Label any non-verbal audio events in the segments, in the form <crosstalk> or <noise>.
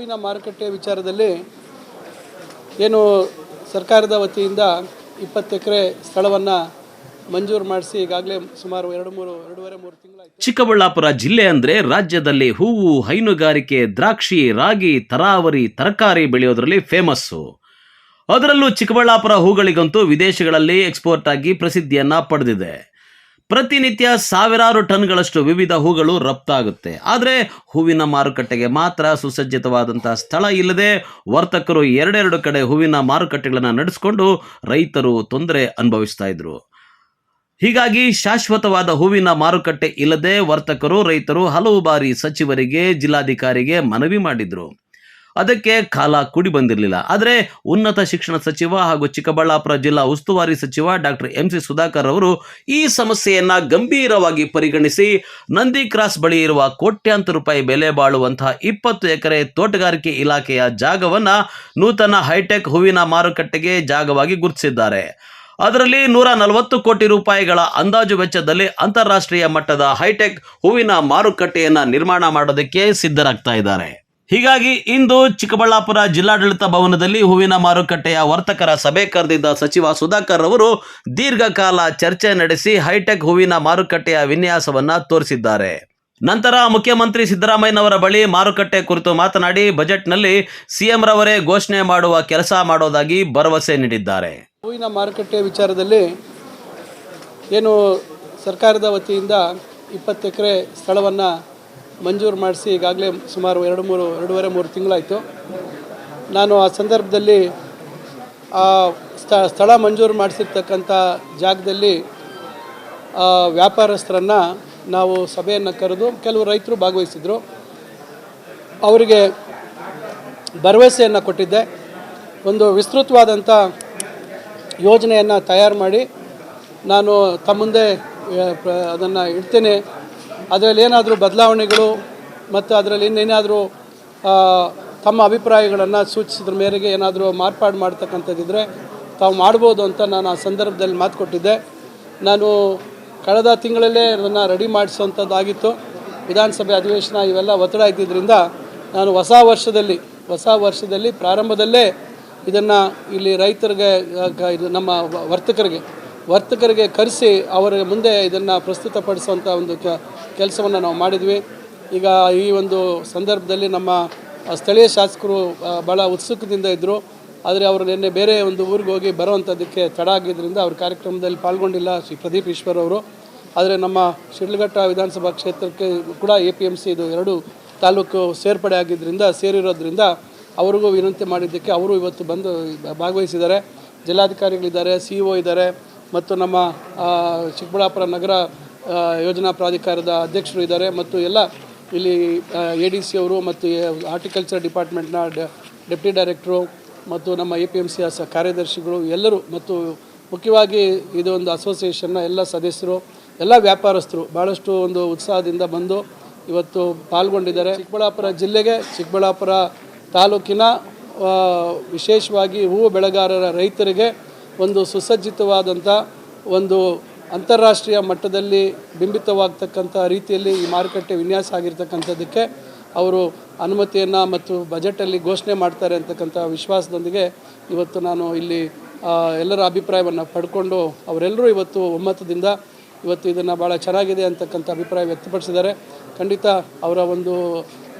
ಹೂವಿನ ಮಾರುಕಟ್ಟೆ ವಿಚಾರದಲ್ಲಿ ಏನು ಸರ್ಕಾರದ ವತಿಯಿಂದ ಇಪ್ಪತ್ತು ಎಕರೆ ಸ್ಥಳವನ್ನು ಮಂಜೂರು ಮಾಡಿಸಿ ಈಗಾಗಲೇ ಸುಮಾರು ಎರಡು ಮೂರು, ಎರಡೂವರೆ ಮೂರು ತಿಂಗಳ ಚಿಕ್ಕಬಳ್ಳಾಪುರ ಜಿಲ್ಲೆ ಅಂದರೆ ರಾಜ್ಯದಲ್ಲಿ ಹೂವು, ಹೈನುಗಾರಿಕೆ, ದ್ರಾಕ್ಷಿ, ರಾಗಿ, ತರಾವರಿ, ತರಕಾರಿ ಬೆಳೆಯೋದರಲ್ಲಿ ಫೇಮಸ್ಸು ಅದರಲ್ಲೂ ಚಿಕ್ಕಬಳ್ಳಾಪುರ ಹೂಗಳಿಗಂತೂ ವಿದೇಶಗಳಲ್ಲಿ ಎಕ್ಸ್ಪೋರ್ಟ್ ಆಗಿ ಪ್ರಸಿದ್ಧಿಯನ್ನ ಪಡೆದಿದೆ. ಪ್ರತಿನಿತ್ಯ ಸಾವಿರಾರು ಟನ್ಗಳಷ್ಟು ವಿವಿಧ ಹೂಗಳು ರಫ್ತಾಗುತ್ತೆ ಆದರೆ ಹೂವಿನ ಮಾರುಕಟ್ಟೆಗೆ ಮಾತ್ರ ಸುಸಜ್ಜಿತವಾದಂತಹ ಸ್ಥಳ ಇಲ್ಲದೆ ವರ್ತಕರು ಎರಡೆರಡು ಕಡೆ ಹೂವಿನ ಮಾರುಕಟ್ಟೆಗಳನ್ನು ನಡೆಸಿಕೊಂಡು ರೈತರು ತೊಂದರೆ ಅನುಭವಿಸ್ತಾ ಇದ್ರು. ಹೀಗಾಗಿ ಶಾಶ್ವತವಾದ ಹೂವಿನ ಮಾರುಕಟ್ಟೆ ಇಲ್ಲದೆ ವರ್ತಕರು, ರೈತರು ಹಲವು ಬಾರಿ ಸಚಿವರಿಗೆ, ಜಿಲ್ಲಾಧಿಕಾರಿಗೆ ಮನವಿ ಮಾಡಿದ್ರು. ಅದಕ್ಕೆ ಕಾಲ ಕೂಡಿ ಬಂದಿರಲಿಲ್ಲ. ಆದರೆ ಉನ್ನತ ಶಿಕ್ಷಣ ಸಚಿವ ಹಾಗೂ ಚಿಕ್ಕಬಳ್ಳಾಪುರ ಜಿಲ್ಲಾ ಉಸ್ತುವಾರಿ ಸಚಿವ ಡಾಕ್ಟರ್ ಎಂ ಸಿ ಸುಧಾಕರ್ ಅವರು ಈ ಸಮಸ್ಯೆಯನ್ನು ಗಂಭೀರವಾಗಿ ಪರಿಗಣಿಸಿ, ನಂದಿ ಕ್ರಾಸ್ ಬಳಿ ಇರುವ ಕೋಟ್ಯಾಂತರ ರೂಪಾಯಿ ಬೆಲೆ ಬಾಳುವಂತಹ ಇಪ್ಪತ್ತು ಎಕರೆ ತೋಟಗಾರಿಕೆ ಇಲಾಖೆಯ ಜಾಗವನ್ನು ನೂತನ ಹೈಟೆಕ್ ಹೂವಿನ ಮಾರುಕಟ್ಟೆಗೆ ಜಾಗವಾಗಿ ಗುರುತಿಸಿದ್ದಾರೆ. ಅದರಲ್ಲಿ ನೂರ ನಲವತ್ತು ಕೋಟಿ ರೂಪಾಯಿಗಳ ಅಂದಾಜು ವೆಚ್ಚದಲ್ಲಿ ಅಂತಾರಾಷ್ಟ್ರೀಯ ಮಟ್ಟದ ಹೈಟೆಕ್ ಹೂವಿನ ಮಾರುಕಟ್ಟೆಯನ್ನು ನಿರ್ಮಾಣ ಮಾಡೋದಕ್ಕೆ ಸಿದ್ಧರಾಗ್ತಾ ಇದ್ದಾರೆ. ಹೀಗಾಗಿ ಇಂದು ಚಿಕ್ಕಬಳ್ಳಾಪುರ ಜಿಲ್ಲಾಡಳಿತ ಭವನದಲ್ಲಿ ಹೂವಿನ ಮಾರುಕಟ್ಟೆಯ ವರ್ತಕರ ಸಭೆ ಕರೆದಿದ್ದ ಸಚಿವ ಸುಧಾಕರ್ ಅವರು ದೀರ್ಘಕಾಲ ಚರ್ಚೆ ನಡೆಸಿ ಹೈಟೆಕ್ ಹೂವಿನ ಮಾರುಕಟ್ಟೆಯ ವಿನ್ಯಾಸವನ್ನ ತೋರಿಸಿದ್ದಾರೆ. ನಂತರ ಮುಖ್ಯಮಂತ್ರಿ ಸಿದ್ದರಾಮಯ್ಯನವರ ಬಳಿ ಮಾರುಕಟ್ಟೆ ಕುರಿತು ಮಾತನಾಡಿ ಬಜೆಟ್ನಲ್ಲಿ ಸಿಎಂ ರವರೇ ಘೋಷಣೆ ಮಾಡುವ ಕೆಲಸ ಮಾಡೋದಾಗಿ ಭರವಸೆ ನೀಡಿದ್ದಾರೆ. ಹೂವಿನ ಮಾರುಕಟ್ಟೆ ವಿಚಾರದಲ್ಲಿ ಏನು ಸರ್ಕಾರದ ವತಿಯಿಂದ ಇಪ್ಪತ್ತು ಎಕರೆ ಸ್ಥಳವನ್ನು ಮಂಜೂರು ಮಾಡಿಸಿ ಈಗಾಗಲೇ ಸುಮಾರು ಎರಡು ಮೂರು, ಎರಡೂವರೆ ಮೂರು ತಿಂಗಳಾಯಿತು. ನಾನು ಆ ಸಂದರ್ಭದಲ್ಲಿ ಆ ಸ್ಥ, ಸ್ಥಳ ಮಂಜೂರು ಮಾಡಿಸಿರ್ತಕ್ಕಂಥ ಜಾಗದಲ್ಲಿ ವ್ಯಾಪಾರಸ್ಥರನ್ನು ನಾವು ಸಭೆಯನ್ನು ಕರೆದು ಕೆಲವು ರೈತರು ಭಾಗವಹಿಸಿದರು. ಅವರಿಗೆ ಭರವಸೆಯನ್ನು ಕೊಟ್ಟಿದ್ದೆ. ಒಂದು ವಿಸ್ತೃತವಾದಂಥ ಯೋಜನೆಯನ್ನು ತಯಾರು ಮಾಡಿ ನಾನು ತಮ್ಮ ಮುಂದೆ ಅದನ್ನು ಇಡ್ತೇನೆ. ಅದರಲ್ಲಿ ಏನಾದರೂ ಬದಲಾವಣೆಗಳು ಮತ್ತು ಅದರಲ್ಲಿ ಇನ್ನೇನಾದರೂ ತಮ್ಮ ಅಭಿಪ್ರಾಯಗಳನ್ನು ಸೂಚಿಸಿದ್ರ ಮೇರೆಗೆ ಏನಾದರೂ ಮಾರ್ಪಾಡು ಮಾಡ್ತಕ್ಕಂಥದ್ದಿದ್ರೆ ತಾವು ಮಾಡ್ಬೋದು ಅಂತ ನಾನು ಆ ಸಂದರ್ಭದಲ್ಲಿ ಮಾತು ಕೊಟ್ಟಿದ್ದೆ. ನಾನು ಕಳೆದ ತಿಂಗಳಲ್ಲೇ ಅದನ್ನು ರೆಡಿ ಮಾಡಿಸುವಂಥದ್ದಾಗಿತ್ತು. ವಿಧಾನಸಭೆ ಅಧಿವೇಶನ ಇವೆಲ್ಲ ಒತ್ತಡ ಇದ್ದಿದ್ದರಿಂದ ನಾನು ಹೊಸ ವರ್ಷದಲ್ಲಿ ಹೊಸ ವರ್ಷದಲ್ಲಿ ಪ್ರಾರಂಭದಲ್ಲೇ ಇದನ್ನು ಇಲ್ಲಿ ರೈತರಿಗೆ ಇದು ನಮ್ಮ ವರ್ತಕರಿಗೆ ವರ್ತಕರಿಗೆ ಕರೆಸಿ ಅವರ ಮುಂದೆ ಇದನ್ನು ಪ್ರಸ್ತುತಪಡಿಸುವಂಥ ಒಂದು ಕೆಲಸವನ್ನು ನಾವು ಮಾಡಿದ್ವಿ. ಈಗ ಈ ಒಂದು ಸಂದರ್ಭದಲ್ಲಿ ನಮ್ಮ ಸ್ಥಳೀಯ ಶಾಸಕರು ಭಾಳ ಉತ್ಸುಕದಿಂದ ಇದ್ದರು ಆದರೆ ಅವರು ನಿನ್ನೆ ಬೇರೆ ಒಂದು ಊರಿಗೆ ಹೋಗಿ ಬರೋವಂಥದ್ದಕ್ಕೆ ತಡ ಆಗಿದ್ದರಿಂದ ಅವ್ರ ಕಾರ್ಯಕ್ರಮದಲ್ಲಿ ಪಾಲ್ಗೊಂಡಿಲ್ಲ ಶ್ರೀ ಪ್ರದೀಪ್ ಈಶ್ವರ್ ಅವರು. ಆದರೆ ನಮ್ಮ ಶಿಡ್ಲಘಟ್ಟ ವಿಧಾನಸಭಾ ಕ್ಷೇತ್ರಕ್ಕೆ ಕೂಡ ಎ ಪಿ ಎಂ ಸಿ ಇದು ಎರಡು ತಾಲೂಕು ಸೇರ್ಪಡೆ ಆಗಿದ್ದರಿಂದ ಸೇರಿರೋದ್ರಿಂದ ಅವ್ರಿಗೂ ವಿನಂತಿ ಮಾಡಿದ್ದಕ್ಕೆ ಅವರು ಇವತ್ತು ಬಂದು ಭಾಗವಹಿಸಿದ್ದಾರೆ. ಜಿಲ್ಲಾಧಿಕಾರಿಗಳಿದ್ದಾರೆ, ಸಿ ಇ ಇದ್ದಾರೆ. ಮತ್ತು ನಮ್ಮ ಚಿಕ್ಕಬಳ್ಳಾಪುರ ನಗರ ಯೋಜನಾ ಪ್ರಾಧಿಕಾರದ ಅಧ್ಯಕ್ಷರು ಇದ್ದಾರೆ ಮತ್ತು ಎಲ್ಲ ಇಲ್ಲಿ ಎ ಡಿ ಸಿ ಅವರು ಮತ್ತು ಹಾರ್ಟಿಕಲ್ಚರ್ ಡಿಪಾರ್ಟ್ಮೆಂಟ್ನ ಡೆಪ್ಟಿ ಡೈರೆಕ್ಟ್ರು ಮತ್ತು ನಮ್ಮ ಎ ಪಿ ಎಂ ಸಿ ಕಾರ್ಯದರ್ಶಿಗಳು ಎಲ್ಲರೂ ಮತ್ತು ಮುಖ್ಯವಾಗಿ ಇದು ಒಂದು ಅಸೋಸಿಯೇಷನ್ನ ಎಲ್ಲ ಸದಸ್ಯರು, ಎಲ್ಲ ವ್ಯಾಪಾರಸ್ಥರು ಭಾಳಷ್ಟು ಒಂದು ಉತ್ಸಾಹದಿಂದ ಬಂದು ಇವತ್ತು ಪಾಲ್ಗೊಂಡಿದ್ದಾರೆ. ಚಿಕ್ಕಬಳ್ಳಾಪುರ ಜಿಲ್ಲೆಗೆ, ಚಿಕ್ಕಬಳ್ಳಾಪುರ ತಾಲೂಕಿನ ವಿಶೇಷವಾಗಿ ಹೂವು ಬೆಳೆಗಾರರ ರೈತರಿಗೆ ಒಂದು ಸುಸಜ್ಜಿತವಾದಂಥ ಒಂದು ಅಂತಾರಾಷ್ಟ್ರೀಯ ಮಟ್ಟದಲ್ಲಿ ಬಿಂಬಿತವಾಗ್ತಕ್ಕಂಥ ರೀತಿಯಲ್ಲಿ ಈ ಮಾರುಕಟ್ಟೆ ವಿನ್ಯಾಸ ಆಗಿರ್ತಕ್ಕಂಥದ್ದಕ್ಕೆ ಅವರು ಅನುಮತಿಯನ್ನು ಮತ್ತು ಬಜೆಟಲ್ಲಿ ಘೋಷಣೆ ಮಾಡ್ತಾರೆ ಅಂತಕ್ಕಂಥ ವಿಶ್ವಾಸದೊಂದಿಗೆ ಇವತ್ತು ನಾನು ಇಲ್ಲಿ ಎಲ್ಲರ ಅಭಿಪ್ರಾಯವನ್ನು ಪಡ್ಕೊಂಡು ಅವರೆಲ್ಲರೂ ಇವತ್ತು ಒಮ್ಮತದಿಂದ ಇವತ್ತು ಇದನ್ನು ಭಾಳ ಚೆನ್ನಾಗಿದೆ ಅಂತಕ್ಕಂಥ ಅಭಿಪ್ರಾಯ ವ್ಯಕ್ತಪಡಿಸಿದ್ದಾರೆ. ಖಂಡಿತ ಅವರ ಒಂದು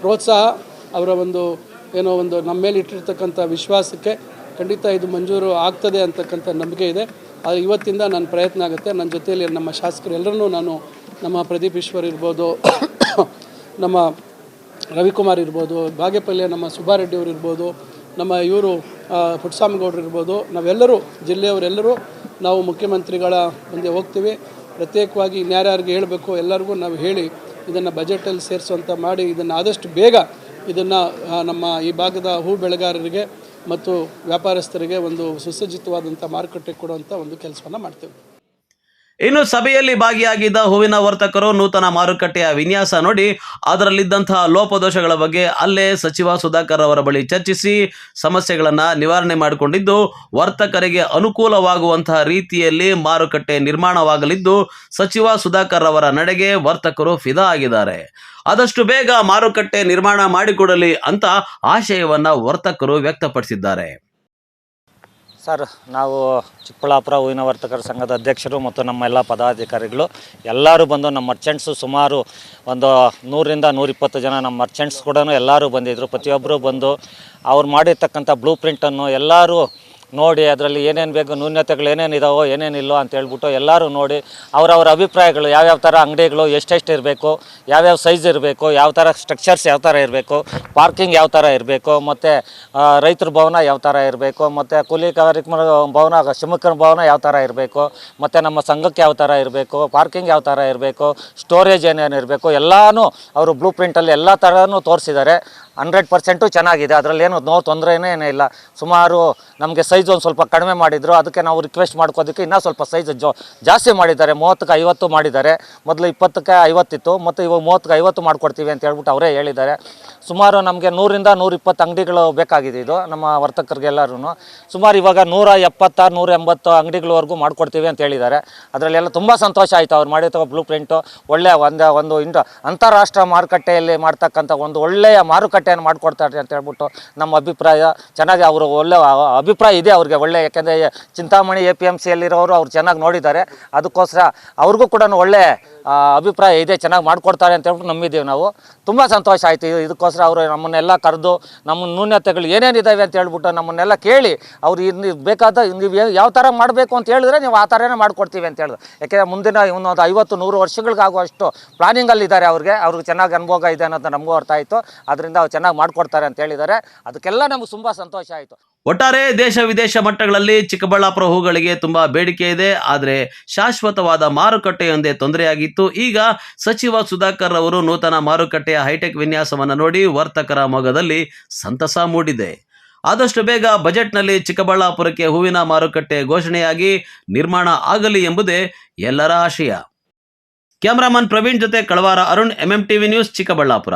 ಪ್ರೋತ್ಸಾಹ, ಅವರ ಒಂದು ಏನೋ ಒಂದು ನಮ್ಮ ಮೇಲೆ ಇಟ್ಟಿರ್ತಕ್ಕಂಥ ವಿಶ್ವಾಸಕ್ಕೆ ಖಂಡಿತ ಇದು ಮಂಜೂರು ಆಗ್ತದೆ ಅಂತಕ್ಕಂಥ ನಂಬಿಕೆ ಇದೆ. ಅದು ಇವತ್ತಿಂದ ನನ್ನ ಪ್ರಯತ್ನ ಆಗುತ್ತೆ. ನನ್ನ ಜೊತೆಯಲ್ಲಿ ನಮ್ಮ ಶಾಸಕರು ಎಲ್ಲರನ್ನೂ ನಾನು ನಮ್ಮ ಪ್ರದೀಪ್ ಈಶ್ವರ್ ಇರ್ಬೋದು, <coughs> ನಮ್ಮ ರವಿಕುಮಾರ್ ಇರ್ಬೋದು ಬಾಗೇಪಲ್ಲಿಯ ನಮ್ಮ ಸುಬ್ಬಾರೆಡ್ಡಿ ಅವರು ಇರ್ಬೋದು, ನಮ್ಮ ಇವರು ಪುಟ್ಸ್ವಾಮಿಗೌಡರು ಇರ್ಬೋದು, ನಾವೆಲ್ಲರೂ, ಜಿಲ್ಲೆಯವರೆಲ್ಲರೂ ನಾವು ಮುಖ್ಯಮಂತ್ರಿಗಳ ಮುಂದೆ ಹೋಗ್ತೀವಿ. ಪ್ರತ್ಯೇಕವಾಗಿ ಇನ್ಯಾರ್ಯಾರಿಗೆ ಹೇಳಬೇಕು ಎಲ್ಲರಿಗೂ ನಾವು ಹೇಳಿ ಇದನ್ನು ಬಜೆಟಲ್ಲಿ ಸೇರಿಸುವಂಥ ಮಾಡಿ ಇದನ್ನು ಆದಷ್ಟು ಬೇಗ ಇದನ್ನು ನಮ್ಮ ಈ ಭಾಗದ ಹೂ ಬೆಳೆಗಾರರಿಗೆ ಮತ್ತು ವ್ಯಾಪಾರಸ್ಥರಿಗೆ ಒಂದು ಸುಸಜ್ಜಿತವಾದಂಥ ಮಾರುಕಟ್ಟೆ ಕೊಡುವಂಥ ಒಂದು ಕೆಲಸವನ್ನು ಮಾಡ್ತೇವೆ. ಇನ್ನು ಸಭೆಯಲ್ಲಿ ಭಾಗಿಯಾಗಿದ್ದ ಹೂವಿನ ವರ್ತಕರು ನೂತನ ಮಾರುಕಟ್ಟೆಯ ವಿನ್ಯಾಸ ನೋಡಿ ಅದರಲ್ಲಿದ್ದಂತಹ ಲೋಪದೋಷಗಳ ಬಗ್ಗೆ ಅಲ್ಲೇ ಸಚಿವ ಸುಧಾಕರ್ ಅವರ ಬಳಿ ಚರ್ಚಿಸಿ ಸಮಸ್ಯೆಗಳನ್ನು ನಿವಾರಣೆ ಮಾಡಿಕೊಂಡಿದ್ದು, ವರ್ತಕರಿಗೆ ಅನುಕೂಲವಾಗುವಂತಹ ರೀತಿಯಲ್ಲಿ ಮಾರುಕಟ್ಟೆ ನಿರ್ಮಾಣವಾಗಲಿದ್ದು, ಸಚಿವ ಸುಧಾಕರ್ ಅವರ ನಡೆಗೆ ವರ್ತಕರು ಫಿದಾ ಆಗಿದ್ದಾರೆ. ಆದಷ್ಟು ಬೇಗ ಮಾರುಕಟ್ಟೆ ನಿರ್ಮಾಣ ಮಾಡಿಕೊಡಲಿ ಅಂತ ಆಶಯವನ್ನ ವರ್ತಕರು ವ್ಯಕ್ತಪಡಿಸಿದ್ದಾರೆ. ಸರ್, ನಾವು ಚಿಕ್ಕಬಳ್ಳಾಪುರ ಹೂವಿನ ವರ್ತಕರ ಸಂಘದ ಅಧ್ಯಕ್ಷರು ಮತ್ತು ನಮ್ಮ ಎಲ್ಲ ಪದಾಧಿಕಾರಿಗಳು. ಎಲ್ಲರೂ ಬಂದು ನಮ್ಮ ಮರ್ಚೆಂಟ್ಸು ಸುಮಾರು ಒಂದು ನೂರಿಂದ ನೂರಿಪ್ಪತ್ತು ಜನ ನಮ್ಮ ಮರ್ಚೆಂಟ್ಸ್ ಕೂಡ ಎಲ್ಲರೂ ಬಂದಿದ್ದರು ಪ್ರತಿಯೊಬ್ಬರು ಬಂದು ಅವ್ರು ಮಾಡಿರ್ತಕ್ಕಂಥ ಬ್ಲೂ ಪ್ರಿಂಟನ್ನು ಎಲ್ಲರೂ ನೋಡಿ ಅದರಲ್ಲಿ ಏನೇನು ಬೇಕು ನ್ಯೂನ್ಯತೆಗಳು ಏನೇನು ಇದಾವೋ ಏನೇನಿಲ್ಲೋ ಅಂತ ಹೇಳ್ಬಿಟ್ಟು ಎಲ್ಲರೂ ನೋಡಿ ಅವರವರ ಅಭಿಪ್ರಾಯಗಳು, ಯಾವ್ಯಾವ ಥರ ಅಂಗಡಿಗಳು ಎಷ್ಟೆಷ್ಟು ಇರಬೇಕು, ಯಾವ್ಯಾವ ಸೈಜ್ ಇರಬೇಕು, ಯಾವ ಥರ ಸ್ಟ್ರಕ್ಚರ್ಸ್ ಯಾವ ಥರ ಇರಬೇಕು ಪಾರ್ಕಿಂಗ್ ಯಾವ ಥರ ಇರಬೇಕು, ಮತ್ತು ರೈತರ ಭವನ ಯಾವ ಥರ ಇರಬೇಕು, ಮತ್ತು ಕೂಲಿ ಕಾರ್ಮಿಕರ ಭವನ ಶ್ರಮಿಕರ ಭವನ ಯಾವ ಥರ ಇರಬೇಕು, ಮತ್ತು ನಮ್ಮ ಸಂಘಕ್ಕೆ ಯಾವ ಥರ ಇರಬೇಕು ಪಾರ್ಕಿಂಗ್ ಯಾವ ಥರ ಇರಬೇಕು ಸ್ಟೋರೇಜ್ ಏನೇನು ಇರಬೇಕು, ಎಲ್ಲನೂ ಅವರು ಬ್ಲೂ ಪ್ರಿಂಟಲ್ಲಿ ಎಲ್ಲ ಥರನೂ ತೋರಿಸಿದ್ದಾರೆ ಹಂಡ್ರೆಡ್ ಪರ್ಸೆಂಟು ಚೆನ್ನಾಗಿದೆ. ಅದರಲ್ಲಿ ಏನು, ನೋ ತೊಂದರೆನೇ ಏನೇ ಇಲ್ಲ. ಸುಮಾರು ನಮಗೆ ಸೈಜ್ ಒಂದು ಸ್ವಲ್ಪ ಕಡಿಮೆ ಮಾಡಿದ್ರು, ಅದಕ್ಕೆ ನಾವು ರಿಕ್ವೆಸ್ಟ್ ಮಾಡ್ಕೋದಕ್ಕೆ ಇನ್ನೂ ಸ್ವಲ್ಪ ಸೈಜ್ ಜೋ ಜಾಸ್ತಿ ಮಾಡಿದ್ದಾರೆ. ಮೂವತ್ತಕ್ಕೆ ಐವತ್ತು ಮಾಡಿದ್ದಾರೆ. ಮೊದಲು ಇಪ್ಪತ್ತಕ್ಕೆ ಐವತ್ತಿತ್ತು, ಮತ್ತು ಇವಾಗ ಮೂವತ್ತಕ್ಕೆ ಐವತ್ತು ಮಾಡ್ಕೊಡ್ತೀವಿ ಅಂತ ಹೇಳ್ಬಿಟ್ಟು ಅವರೇ ಹೇಳಿದ್ದಾರೆ. ಸುಮಾರು ನಮಗೆ ನೂರಿಂದ ನೂರಿಪ್ಪತ್ತು ಅಂಗಡಿಗಳು ಬೇಕಾಗಿದೆ ಇದು, ನಮ್ಮ ವರ್ತಕರಿಗೆಲ್ಲರೂ ಸುಮಾರು ಇವಾಗ ನೂರ ಎಪ್ಪತ್ತಾರು, ನೂರ ಎಂಬತ್ತು ಅಂಗಡಿಗಳವರೆಗೂ ಮಾಡ್ಕೊಡ್ತೀವಿ ಅಂತ ಹೇಳಿದ್ದಾರೆ. ಅದರಲ್ಲೆಲ್ಲ ತುಂಬ ಸಂತೋಷ ಆಯಿತು ಅವ್ರು ಮಾಡಿದ ಬ್ಲೂ ಪ್ರಿಂಟು ಒಳ್ಳೆಯ ಒಂದು ಒಂದು ಇಂಡ ಅಂತಾರಾಷ್ಟ್ರ ಮಾರುಕಟ್ಟೆಯಲ್ಲಿ ಮಾಡ್ತಕ್ಕಂಥ ಒಂದು ಒಳ್ಳೆಯ ಮಾರುಕಟ್ಟೆಯನ್ನು ಮಾಡಿಕೊಡ್ತಾರೆ ಅಂತ ಹೇಳ್ಬಿಟ್ಟು ನಮ್ಮ ಅಭಿಪ್ರಾಯ. ಚೆನ್ನಾಗಿ ಅವರು ಒಳ್ಳೆಯ ಅಭಿಪ್ರಾಯ ಇದೆ ಅವ್ರಿಗೆ ಒಳ್ಳೆ, ಯಾಕೆಂದರೆ ಚಿಂತಾಮಣಿ ಎ ಪಿ ಎಂ ಸಿಯಲ್ಲಿರೋರು ಅವ್ರು ಚೆನ್ನಾಗಿ ನೋಡಿದ್ದಾರೆ. ಅದಕ್ಕೋಸ್ಕರ ಅವ್ರಿಗೂ ಕೂಡ ಒಳ್ಳೆ ಅಭಿಪ್ರಾಯ ಇದೆ, ಚೆನ್ನಾಗಿ ಮಾಡಿಕೊಡ್ತಾರೆ ಅಂತ ಹೇಳ್ಬಿಟ್ಟು ನಂಬಿದ್ದೀವಿ ನಾವು. ತುಂಬ ಸಂತೋಷ ಆಯಿತು. ಇದಕ್ಕೋಸ್ಕರ ಅವರು ನಮ್ಮನ್ನೆಲ್ಲ ಕರೆದು, ನಮ್ಮ ನ್ಯೂನ್ಯತೆಗಳು ಏನೇನಿದ್ದಾವೆ ಅಂತ ಹೇಳ್ಬಿಟ್ಟು ನಮ್ಮನ್ನೆಲ್ಲ ಕೇಳಿ, ಅವ್ರು ಇನ್ನು ಬೇಕಾದ ನೀವು ಯಾವ ಥರ ಮಾಡಬೇಕು ಅಂತ ಹೇಳಿದ್ರೆ ನೀವು ಆ ಥರನೇ ಮಾಡ್ಕೊಡ್ತೀವಿ ಅಂತ ಹೇಳಿದ್ರು. ಯಾಕೆಂದರೆ ಮುಂದಿನ ಇನ್ನೊಂದು ಐವತ್ತು, ನೂರು ವರ್ಷಗಳಿಗಾಗುವಷ್ಟು ಪ್ಲಾನಿಂಗಲ್ಲಿದ್ದಾರೆ ಅವ್ರಿಗೆ. ಅವ್ರಿಗೆ ಚೆನ್ನಾಗಿ ಅನುಭವ ಇದೆ ಅನ್ನೋದು ನಮಗೂ ಅರ್ಥ ಆಯಿತು. ಅದರಿಂದ ಅವ್ರು ಚೆನ್ನಾಗಿ ಮಾಡಿಕೊಡ್ತಾರೆ ಅಂತ ಹೇಳಿದ್ದಾರೆ. ಅದಕ್ಕೆಲ್ಲ ನಮ್ಗೆ ತುಂಬ ಸಂತೋಷ ಆಯಿತು. ಒಟ್ಟಾರೆ ದೇಶ ವಿದೇಶ ಮಟ್ಟಗಳಲ್ಲಿ ಚಿಕ್ಕಬಳ್ಳಾಪುರ ಹೂಗಳಿಗೆ ತುಂಬಾ ಬೇಡಿಕೆ ಇದೆ. ಆದರೆ ಶಾಶ್ವತವಾದ ಮಾರುಕಟ್ಟೆಯೊಂದೇ ತೊಂದರೆಯಾಗಿತ್ತು. ಈಗ ಸಚಿವ ಸುಧಾಕರ್ ಅವರು ನೂತನ ಮಾರುಕಟ್ಟೆಯ ಹೈಟೆಕ್ ವಿನ್ಯಾಸವನ್ನು ನೋಡಿ ವರ್ತಕರ ಮೊಗದಲ್ಲಿ ಸಂತಸ ಮೂಡಿದೆ. ಆದಷ್ಟು ಬೇಗ ಬಜೆಟ್ನಲ್ಲಿ ಚಿಕ್ಕಬಳ್ಳಾಪುರಕ್ಕೆ ಹೂವಿನ ಮಾರುಕಟ್ಟೆ ಘೋಷಣೆಯಾಗಿ ನಿರ್ಮಾಣ ಆಗಲಿ ಎಂಬುದೇ ಎಲ್ಲರ ಆಶಯ. ಕ್ಯಾಮರಾಮನ್ ಪ್ರವೀಣ್ ಜೊತೆ ಕಳವಾರ Arun MM TV news Chikkaballapur.